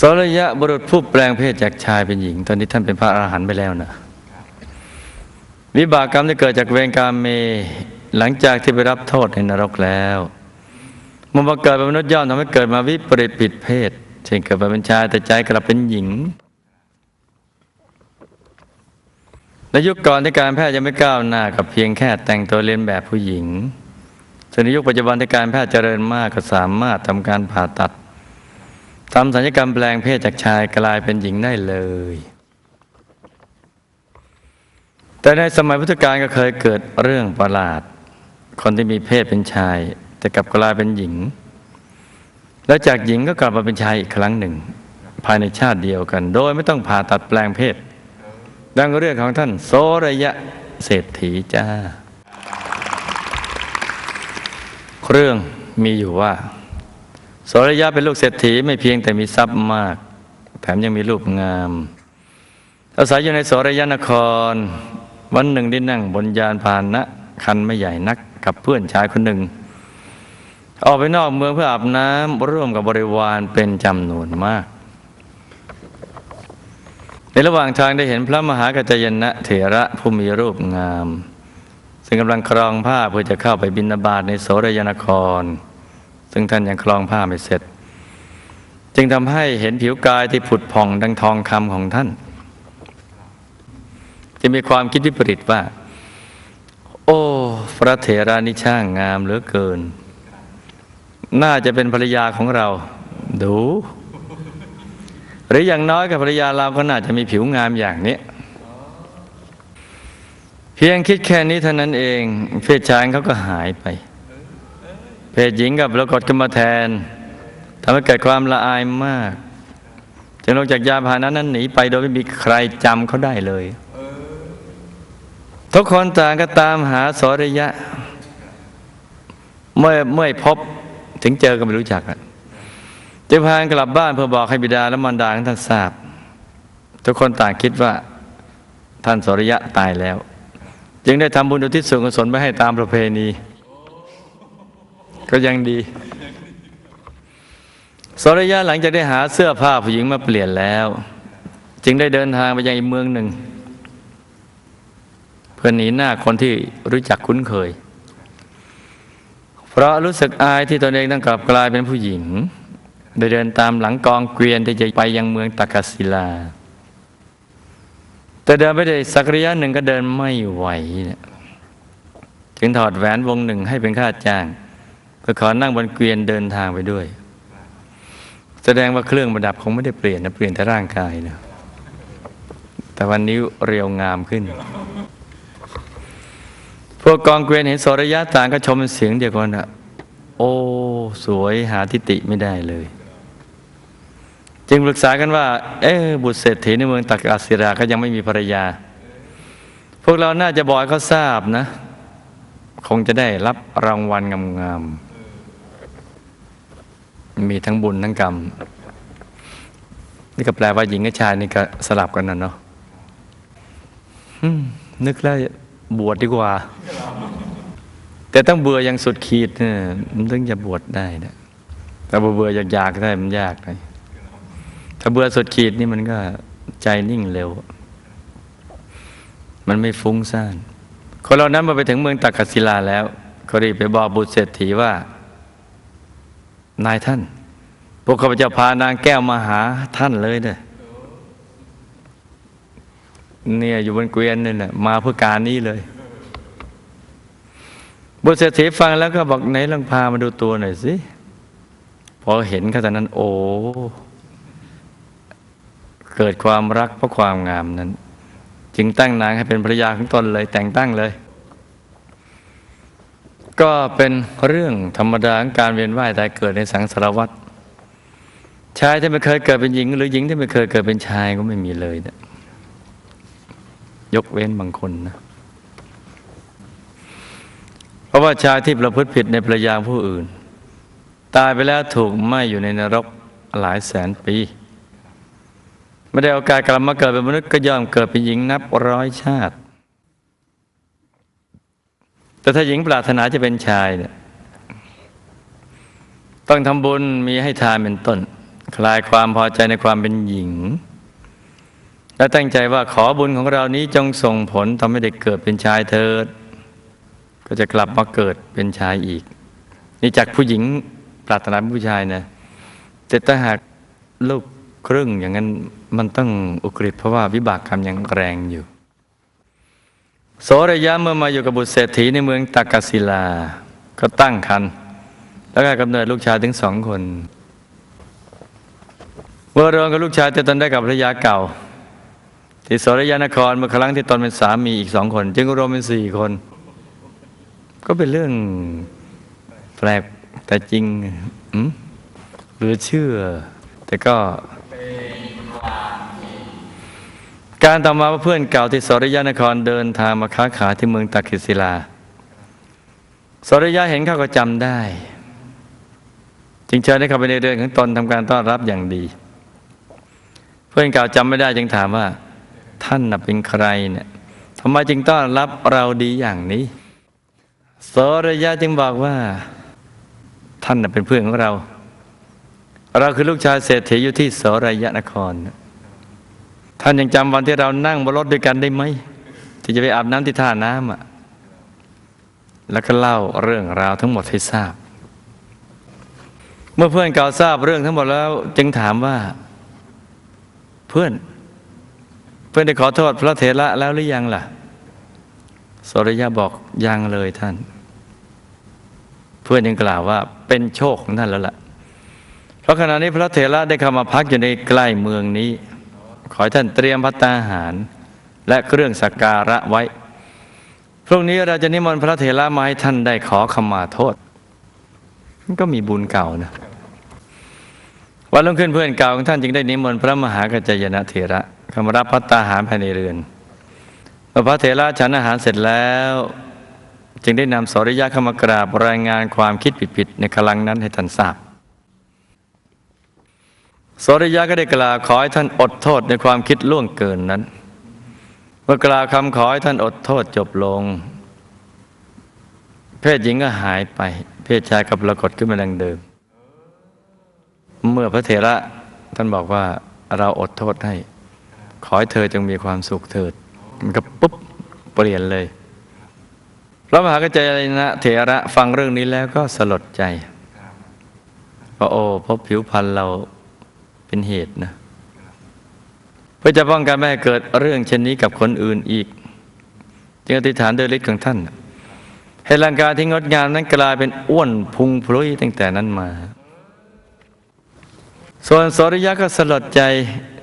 สรยะบุรุษผู้แปลงเพศจากชายเป็นหญิง ตอนนี้ท่านเป็นพระอรหันต์ไปแล้วนะวิบากกรรมที่เกิดจากเวรกรรมเม หลังจากที่ไปรับโทษในนรกแล้วมื่อมาเกิดเป็นมนุษย์ย่อมทำให้เกิดมาวิปริตผิดเพศ เช่นเกิดมาเป็นชายแต่ใจกลับเป็นหญิงในยุคก่อนที่การแพทย์ยังไม่ก้าวหน้ากับเพียงแค่แต่งตัวเลียนแบบผู้หญิงส่วนในยุคปัจจุบันที่การแพทย์เจริญมากก็สามารถทำการผ่าตัด ทำศัลยกรรมแปลงเพศจากชายกลายเป็นหญิงได้เลย แต่ในสมัยพุทธกาลก็เคยเกิดเรื่องประหลาด คนที่มีเพศเป็นชาย แต่กลับกลายเป็นหญิง แล้วจากหญิงก็กลับมาเป็นชายอีกครั้งหนึ่ง ภายในชาติเดียวกัน โดยไม่ต้องผ่าตัดแปลงเพศ ดังเรื่องของท่านโสระยะเศรษฐีจ้า เรื่องมีอยู่ว่า สรยะเป็นลูกเศรษฐีไม่เพียงแต่มีทรัพย์มาก แถมยังมีรูปงาม อาศัยอยู่ในโสรยนคร วันหนึ่งได้นั่งบนยานพาหนะ คันไม่ใหญ่นักกับเพื่อนชายคนหนึ่ง ออกไปนอกเมืองเพื่ออาบน้ำร่วมกับบริวารเป็นจำนวนมาก ในระหว่างทางได้เห็นพระมหากัจจยนะเถระผู้มีรูปงาม ซึ่งกำลังครองผ้าเพื่อจะเข้าไปบินาบาตในโสรยนคร ซึ่งท่านยังคลองผ้าไม่เสร็จ จึงทำให้เห็นผิวกายที่ผุดผ่องดังทองคำของท่าน จะมีความคิดวิปริตว่า โอ้พระเถรานิช่างงามเหลือเกิน น่าจะเป็นภรรยาของเรา ดู หรืออย่างน้อยกับภรรยาเราก็น่าจะมีผิวงามอย่างนี้เพียงคิดแค่นี้เท่านั้นเองเพศชายเขาก็หายไป เพศหญิงกับปรากฏขึ้นมาแทนทำให้เกิดความละอายมากจึงลงจากยาพาหนะนั้นหนีไปโดยไม่มีใครจำเขาได้เลย ทุกคนต่างก็ตามหาสริยะ เมื่อเมื่อพบถึงเจอก็ไม่รู้จักอะจึงพานกลับบ้านเพื่อบอกให้บิดาและมารดาของท่านทราบ ทุกคนต่างคิดว่าท่านสริยะตายแล้ว จึงได้ทำบุญอุทิศส่วนกุศลไปให้ตามประเพณี ก็ยังดีสรยะหลังจากได้หาเสื้อผ้าผู้หญิงมาเปลี่ยนแล้ว จึงได้เดินทางไปยังอีกเมืองหนึ่ง เพื่อหนีหน้าคนที่รู้จักคุ้นเคย เพราะรู้สึกอายที่ตนเองต้องกลับกลายเป็นผู้หญิงได้เดินตามหลังกองเกวียนที่จะไปยังเมืองตากศิลา แต่เดินไปได้สักระยะหนึ่งก็เดินไม่ไหว จึงถอดแหวนวงหนึ่งให้เป็นค่าจ้าง เพื่อขอนั่งบนเกวียนเดินทางไปด้วย แสดงว่าเครื่องประดับคงไม่ได้เปลี่ยนนะเปลี่ยนแต่ร่างกายนะแต่วันนี้เรียวงามขึ้น พวกกองเกวียนเห็นสระยะต่างก็ชมเป็นเสียงเดียวกันอะโอ้สวยหาทิติไม่ได้เลย จึงปรึกษากันว่า เอ๊บุตรเศรษฐีในเมืองตักอาศิราก็ยังไม่มีภรรยา พวกเราน่าจะบอกเขาทราบนะ คงจะได้รับรางวัลงามๆ มีทั้งบุญทั้งกรรม นี่ก็แปลว่าหญิงกับชายนี่ก็สลับกันนะเนาะนึกแล้วบวชดีกว่า แต่ต้องเบื่ออย่างสุดขีดเนี่ยมันถึงจะบวชได้นะแต่เบื่ออยากๆได้มันยากเลยถ้าเบื่อสุดขีดนี่มันก็ใจนิ่งเร็ว มันไม่ฟุ้งซ่านคนเรานั้นมาไปถึงเมืองตักกศิลาแล้ว ก็รีบไปบอกบุตรเศรษฐีว่า นายท่าน พวกข้าพเจ้าพานางแก้วมาหาท่านเลยเด้อเนี่ยอยู่บนเกวียนนี่แหละมาเพื่อการนี้เลย บุตรเศรษฐีฟังแล้วก็บอกไหนลองพามาดูตัวหน่อยสิ พอเห็นเขาตอนนั้น โอ้เกิดความรักเพราะความงามนั้น จึงตั้งนางให้เป็นภรรยาของตนเลย แต่งตั้งเลย ก็เป็นเรื่องธรรมดาของการเวียนว่ายตายเกิดในสังสารวัฏชายที่ไม่เคยเกิดเป็นหญิง หรือหญิงที่ไม่เคยเกิดเป็นชายก็ไม่มีเลยนะยกเว้นบางคนนะ เพราะว่าชายที่ประพฤติผิดในภรรยาผู้อื่น ตายไปแล้วถูกไหม้อยู่ในนรกหลายแสนปีไม่ได้โอกาสกลับมาเกิดเป็นมนุษย์ก็ย่อมเกิดเป็นหญิงนับร้อยชาติ แต่ถ้าหญิงปรารถนาจะเป็นชายเนี่ยต้องทำบุญมีให้ทานเป็นต้น คลายความพอใจในความเป็นหญิง และตั้งใจว่าขอบุญของเรานี้จงส่งผลทำให้เด็กเกิดเป็นชายเถิด ก็จะกลับมาเกิดเป็นชายอีก นี่จากผู้หญิงปรารถนาเป็นผู้ชายนะแต่ถ้าหากลูกครึ่งอย่างนั้นมันต้องอุกฤษเพราะว่าวิบากกรรมยังแรงอยู่ โสระยะเมื่อมาอยู่กับบุตรเศรษฐีในเมืองตักกศิลา ก็ตั้งครรภ์แล้วก็กำเนิดลูกชายถึงสองคนเมื่อรวมกับลูกชายที่ตนได้กับภรรยาเก่า ที่โสระยะนครเมื่อครั้งที่ตนเป็นสามีอีกสองคน จึงรวมเป็นสี่คน ก็เป็นเรื่องแปลกแต่จริงหรือเชื่อ แต่ก็ การต่อมาเพื่อนเก่าที่สริยานครเดินทางมาค้าขายที่เมืองตักกิศิลา สริยะเห็นเขาก็จำได้ จึงเชิญให้เขาไปในเรือนของตนทำการต้อนรับอย่างดี เพื่อนเก่าจำไม่ได้จึงถามว่า ท่านน่ะเป็นใครเนี่ยทำไมจึงต้อนรับเราดีอย่างนี้สรยะจึงบอกว่า ท่านน่ะเป็นเพื่อนของเรา เราคือลูกชายเศรษฐีอยู่ที่สรยนคร ท่านยังจำวันที่เรานั่งบนรถด้วยกันได้ไหมที่จะไปอาบน้ำที่ท่าน้ำอะแล้วก็เล่าเรื่องราวทั้งหมดให้ทราบ เมื่อเพื่อนเก่าทราบเรื่องทั้งหมดแล้ว จึงถามว่า เพื่อน เพื่อนได้ขอโทษพระเถระแล้วหรือยังล่ะสรยะบอกยังเลยท่าน เพื่อนยังกล่าวว่า เป็นโชคของท่านแล้วล่ะ เพราะขณะนี้พระเถระได้เข้ามาพักอยู่ในใกล้เมืองนี้ ขอให้ท่านเตรียมพัตตาหาร และเครื่องสักการะไว้ พรุ่งนี้เราจะนิมนต์พระเถระมาให้ท่านได้ขอขมาโทษ ก็มีบุญเก่านะวันรุ่งขึ้นเพื่อนเก่าของท่านจึงได้นิมนต์พระมหากัจจายนะเถระเขมรับพัตตาหารภายในเรือนเมื่อพระเถระฉันอาหารเสร็จแล้ว จึงได้นำสริยะเข้ามากราบรายงานความคิดผิดๆในคลังนั้นให้ท่านทราบ สริยะก็ได้กล่าวขอให้ท่านอดโทษในความคิดล่วงเกินนั้น เมื่อกล่าวคำขอให้ท่านอดโทษจบลง เพศหญิงก็หายไป เพศชายก็ปรากฏขึ้นมาดังเดิม เมื่อพระเถระท่านบอกว่าเราอดโทษให้ ขอให้เธอจงมีความสุขเถิด มันก็ปุ๊บเปลี่ยนเลยพระมหากัจจายนะเถระฟังเรื่องนี้แล้วก็สลดใจว่าโอ้เพราะผิวพรรณเรา เป็นเหตุนะเพื่อจะป้องกันไม่ให้เกิดเรื่องเช่นนี้กับคนอื่นอีก จึงอธิษฐานโดยฤทธิ์ของท่านให้ร่างกายที่งดงามนั้นกลายเป็นอ้วนพุงพลุยตั้งแต่นั้นมา ส่วนสริยะก็สลดใจ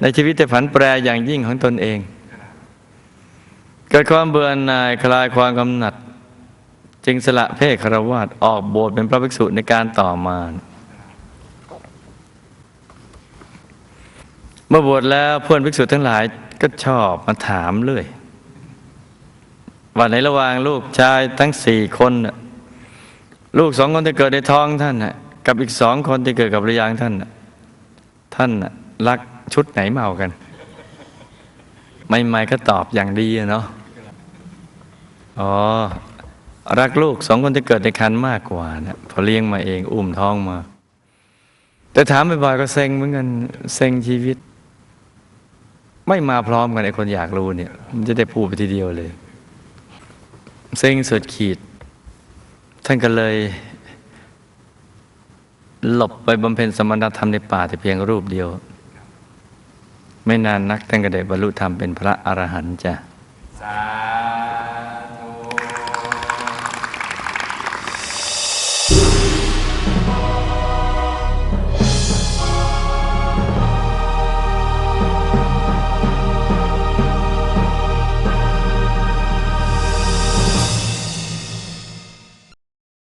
ในชีวิตแต่ผันแปรอย่างยิ่งของตนเอง เกิดความเบื่อหน่ายคลายความกำหนัด จึงสละเพศคารวาสออกบวชเป็นพระภิกษุในการต่อมา มื่อบวชแล้วเพื่อนภิกษุทั้งหลายก็ชอบมาถามเลยว่าในระหว่างลูกชายทั้งสี่คนลูกสองคนที่เกิดในท้องท่านกับอีกสองคนที่เกิดกับภรรยางท่านท่านรักชุดไหนเมากันไม่ไม่ก็ตอบอย่างดีเนาะอ๋อรักลูกสองคนที่เกิดในครรภ์มากกว่านะพอเลี้ยงมาเองอุ้มท้องมา แต่ถามบ่อยๆก็เซ็งเหมือนกันเซ็งชีวิต ไม่มาพร้อมกันไอ้คนอยากรู้เนี่ย มันจะได้พูดไปทีเดียวเลยเซ็งสุดขีด ท่านก็เลย หลบไปบำเพ็ญสมณธรรมในป่าแต่เพียงรูปเดียว ไม่นานนักท่านก็ได้บรรลุธรรมเป็นพระอรหันต์จ้ะ